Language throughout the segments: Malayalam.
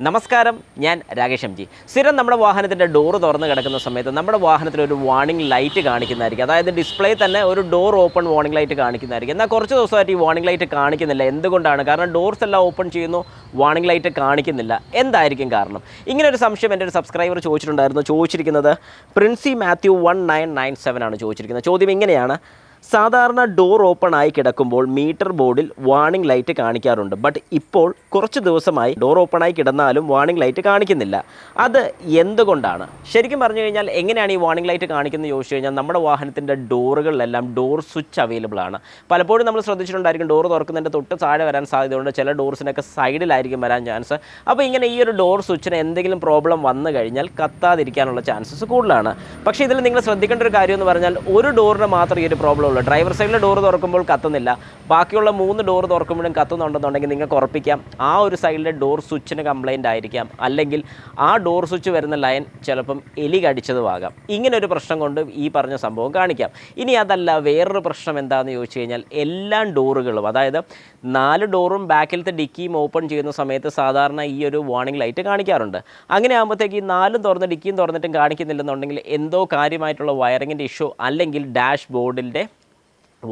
നമസ്കാരം ഞാൻ രാകേഷ് എം ജി. സ്ഥിരം നമ്മുടെ വാഹനത്തിന്റെ ഡോറ് തുറന്ന് കിടക്കുന്ന സമയത്ത് നമ്മുടെ വാഹനത്തിൽ ഒരു വാണിംഗ് ലൈറ്റ് കാണിക്കുന്നതായിരിക്കും. അതായത് ഡിസ്പ്ലേ തന്നെ ഒരു ഡോർ ഓപ്പൺ വാണിംഗ് ലൈറ്റ് കാണിക്കുന്നതായിരിക്കും. എന്നാൽ കുറച്ച് ദിവസമായിട്ട് ഈ വാർണിംഗ് ലൈറ്റ് കാണിക്കുന്നില്ല. എന്തുകൊണ്ടാണ്? കാരണം ഡോർസ് എല്ലാം ഓപ്പൺ ചെയ്യുന്നു വാണിംഗ് ലൈറ്റ് കാണിക്കുന്നില്ല. എന്തായിരിക്കും കാരണം? ഇങ്ങനെ ഒരു സംശയം എന്റെ ഒരു സബ്സ്ക്രൈബർ ചോദിച്ചിട്ടുണ്ടായിരുന്നു. ചോദിച്ചിരിക്കുന്നത് Princy Mathew one nine nine seven ആണ് ചോദിച്ചിരിക്കുന്നത്. ചോദ്യം ഇങ്ങനെയാണ്. സാധാരണ ഡോർ ഓപ്പൺ ആയി കിടക്കുമ്പോൾ മീറ്റർ ബോർഡിൽ വാർണിംഗ് ലൈറ്റ് കാണിക്കാറുണ്ട്. ബട്ട് ഇപ്പോൾ കുറച്ച് ദിവസമായി ഡോർ ഓപ്പൺ ആയി കിടന്നാലും വാർണിംഗ് ലൈറ്റ് കാണിക്കുന്നില്ല. അത് എന്തുകൊണ്ടാണ്? ശരിക്കും പറഞ്ഞു കഴിഞ്ഞാൽ എങ്ങനെയാണ് ഈ വാർണിംഗ് ലൈറ്റ് കാണിക്കുന്നത് ചോദിച്ചു കഴിഞ്ഞാൽ നമ്മുടെ വാഹനത്തിന്റെ ഡോറുകളിലെല്ലാം ഡോർ സ്വിച്ച് അവൈലബിൾ ആണ്. പലപ്പോഴും നമ്മൾ ശ്രദ്ധിച്ചിട്ടുണ്ടായിരിക്കും ഡോർ തുറക്കുന്നതിന്റെ തൊട്ട് താഴെ വരാൻ സാധ്യതയുണ്ട്. ചില ഡോർസിനൊക്കെ സൈഡിലായിരിക്കും വരാൻ ചാൻസ് അപ്പോൾ ഇങ്ങനെ ഈ ഒരു ഡോർ സ്വിച്ചിന് എന്തെങ്കിലും പ്രോബ്ലം വന്നു കഴിഞ്ഞാൽ കത്താതിരിക്കാനുള്ള ചാൻസസ് കൂടുതലാണ്. പക്ഷേ ഇതിൽ നിങ്ങൾ ശ്രദ്ധിക്കേണ്ട ഒരു കാര്യം എന്ന് പറഞ്ഞാൽ ഒരു ഡോറിന് മാത്രം ഈ ഒരു പ്രോബ്ലം ഉള്ളൂ ഡ്രൈവർ സൈഡിലെ ഡോർ തുറക്കുമ്പോൾ കത്തുന്നില്ല. ബാക്കിയുള്ള മൂന്ന് ഡോർ തുറക്കുമ്പോഴും കത്തുന്നുണ്ടെന്നുണ്ടെങ്കിൽ നിങ്ങൾക്ക് ഉറപ്പിക്കാം. ആ ഒരു സൈഡിലെ ഡോർ സ്വിച്ചിന് കംപ്ലൈന്റ് ആയിരിക്കാം. അല്ലെങ്കിൽ ആ ഡോർ സ്വിച്ച് വരുന്ന ലൈൻ ചിലപ്പം എലി കടിച്ചതുമാകാം. ഇങ്ങനെ ഒരു പ്രശ്നം കൊണ്ട് ഈ പറഞ്ഞ സംഭവം കാണിക്കാം. ഇനി അതല്ല വേറൊരു പ്രശ്നം എന്താണെന്ന് ചോദിച്ചു കഴിഞ്ഞാൽ എല്ലാ ഡോറുകളും അതായത് നാല് ഡോറും ബാക്കിലത്തെ ഡിക്കിയും ഓപ്പൺ ചെയ്യുന്ന സമയത്ത് സാധാരണ ഈ ഒരു വാർണിംഗ് ലൈറ്റ് കാണിക്കാറുണ്ട്. അങ്ങനെ ആകുമ്പോഴത്തേക്ക് ഈ നാലും തുറന്ന് ഡിക്കിയും തുറന്നിട്ടും കാണിക്കുന്നില്ലെന്നുണ്ടെങ്കിൽ എന്തോ കാര്യമായിട്ടുള്ള വയറിങ്ങിന്റെ ഇഷ്യൂ അല്ലെങ്കിൽ ഡാഷ് ബോർഡിന്റെ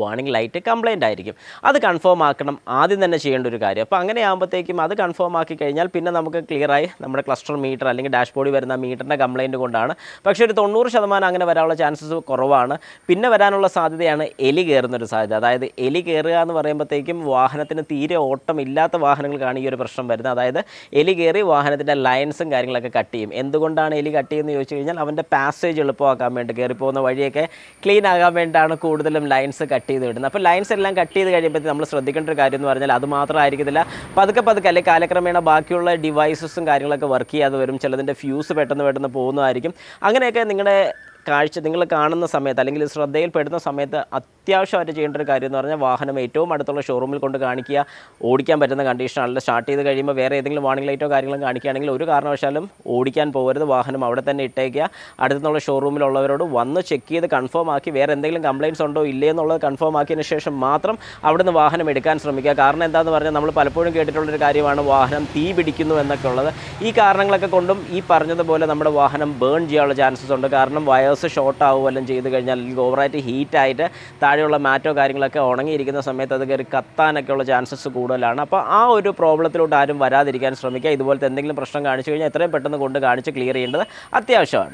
വാർണിംഗ് ലൈറ്റ് കംപ്ലൈന്റ് ആയിരിക്കും. അത് കൺഫേം ആക്കണം. ആദ്യം തന്നെ ചെയ്യേണ്ട ഒരു കാര്യം. അപ്പോൾ അങ്ങനെ ആകുമ്പോഴത്തേക്കും അത് കൺഫേം ആക്കി കഴിഞ്ഞാൽ പിന്നെ നമുക്ക് ക്ലിയറായി നമ്മുടെ ക്ലസ്റ്റർ മീറ്റർ അല്ലെങ്കിൽ ഡാഷ്ബോർഡിൽ വരുന്ന മീറ്ററിന്റെ കംപ്ലൈന്റ് കൊണ്ടാണ്. പക്ഷേ ഒരു തൊണ്ണൂറ് ശതമാനം അങ്ങനെ വരാനുള്ള ചാൻസസ് കുറവാണ്. പിന്നെ വരാനുള്ള സാധ്യതയാണ് എലി കയറുന്നൊരു സാധ്യത. അതായത് എലി കയറുക എന്ന് പറയുമ്പോഴത്തേക്കും വാഹനത്തിന് തീരെ ഓട്ടം ഓട്ടമില്ലാത്ത വാഹനങ്ങൾക്കാണ് ഈ ഒരു പ്രശ്നം വരുന്നത്. അതായത് എലി കയറി വാഹനത്തിന്റെ ലൈൻസും കാര്യങ്ങളൊക്കെ കട്ട് ചെയ്യും. എന്തുകൊണ്ടാണ് എലി കട്ട് ചെയ്യുന്നത് ചോദിച്ചു കഴിഞ്ഞാൽ അവന്റെ പാസേജ് എളുപ്പമാക്കാൻ വേണ്ടി കയറിപ്പോകുന്ന വഴിയൊക്കെ ക്ലീൻ ആകാൻ വേണ്ടിയിട്ടാണ് കൂടുതലും ലൈൻസ് കട്ട് ചെയ്ത് വിടുന്നത്. അപ്പോൾ ലൈൻസ് എല്ലാം കട്ട് ചെയ്ത് കഴിയുമ്പോൾ നമ്മൾ ശ്രദ്ധിക്കേണ്ട ഒരു കാര്യം എന്ന് പറഞ്ഞാൽ അത് മാത്രമായിരിക്കത്തില്ല. പതുക്കെ പതുക്കെ അല്ലെങ്കിൽ കാലക്രമേണ ബാക്കിയുള്ള ഡിവൈസസും കാര്യങ്ങളൊക്കെ വർക്ക് ചെയ്യാതെ വരും. ചിലതിന്റെ ഫ്യൂസ് പെട്ടെന്ന് പെട്ടെന്ന് പോകുന്നതായിരിക്കും. അങ്ങനെയൊക്കെ നിങ്ങളുടെ കാഴ്ച നിങ്ങൾ കാണുന്ന സമയത്ത് അല്ലെങ്കിൽ ശ്രദ്ധയിൽപ്പെടുന്ന സമയത്ത് അത്യാവശ്യമായിട്ട് ചെയ്യേണ്ട ഒരു കാര്യം എന്ന് പറഞ്ഞാൽ വാഹനം ഏറ്റവും അടുത്തുള്ള ഷോറൂമിൽ കൊണ്ട് കാണിക്കുക. ഓടിക്കാൻ പറ്റുന്ന കണ്ടീഷനാണല്ലോ സ്റ്റാർട്ട് ചെയ്ത് കഴിയുമ്പോൾ വേറെ ഏതെങ്കിലും വാണിംഗ് ലൈറ്റോ കാര്യങ്ങളും കാണിക്കുകയാണെങ്കിൽ ഒരു കാരണവശാലും ഓടിക്കാൻ പോകരുത്. വാഹനം അവിടെ തന്നെ ഇട്ടേക്കുക. അടുത്തുള്ള ഷോറൂമിലുള്ളവരോട് വന്ന് ചെക്ക് ചെയ്ത് കൺഫേം ആക്കി വേറെ എന്തെങ്കിലും കംപ്ലയിൻസ് ഉണ്ടോ ഇല്ലേ എന്നുള്ളത് കൺഫേം ആക്കിയതിന് ശേഷം മാത്രം അവിടുന്ന് വാഹനം എടുക്കാൻ ശ്രമിക്കുക. കാരണം എന്താണെന്ന് പറഞ്ഞാൽ നമ്മൾ പലപ്പോഴും കേട്ടിട്ടുള്ളൊരു കാര്യമാണ് വാഹനം തീ പിടിക്കുന്നു എന്നൊക്കെ ഉള്ളത്. ഈ കാരണങ്ങളൊക്കെ കൊണ്ടും ഈ പറഞ്ഞതുപോലെ നമ്മുടെ വാഹനം ബേൺ ചെയ്യാനുള്ള ചാൻസസ് ഉണ്ട്. കാരണം വയേഴ്സ് ഷോർട്ട് ആവുമല്ലോ ചെയ്ത് കഴിഞ്ഞാൽ അല്ലെങ്കിൽ ഓവറായിട്ട് ഹീറ്റായിട്ട് താഴെയുള്ള മാറ്റോ കാര്യങ്ങളൊക്കെ ഉണങ്ങിയിരിക്കുന്ന സമയത്ത് അത് കയറി കത്താനൊക്കെ ഉള്ള ചാൻസസ് കൂടുതലാണ്. അപ്പോൾ ആ ഒരു പ്രോബ്ലത്തിലോട്ട് ആരും വരാതിരിക്കാൻ ശ്രമിക്കുക. ഇതുപോലത്തെ എന്തെങ്കിലും പ്രശ്നം കാണിച്ചു കഴിഞ്ഞാൽ എത്രയും പെട്ടെന്ന് കൊണ്ട് കാണിച്ച് ക്ലിയർ ചെയ്യേണ്ടത് അത്യാവശ്യമാണ്.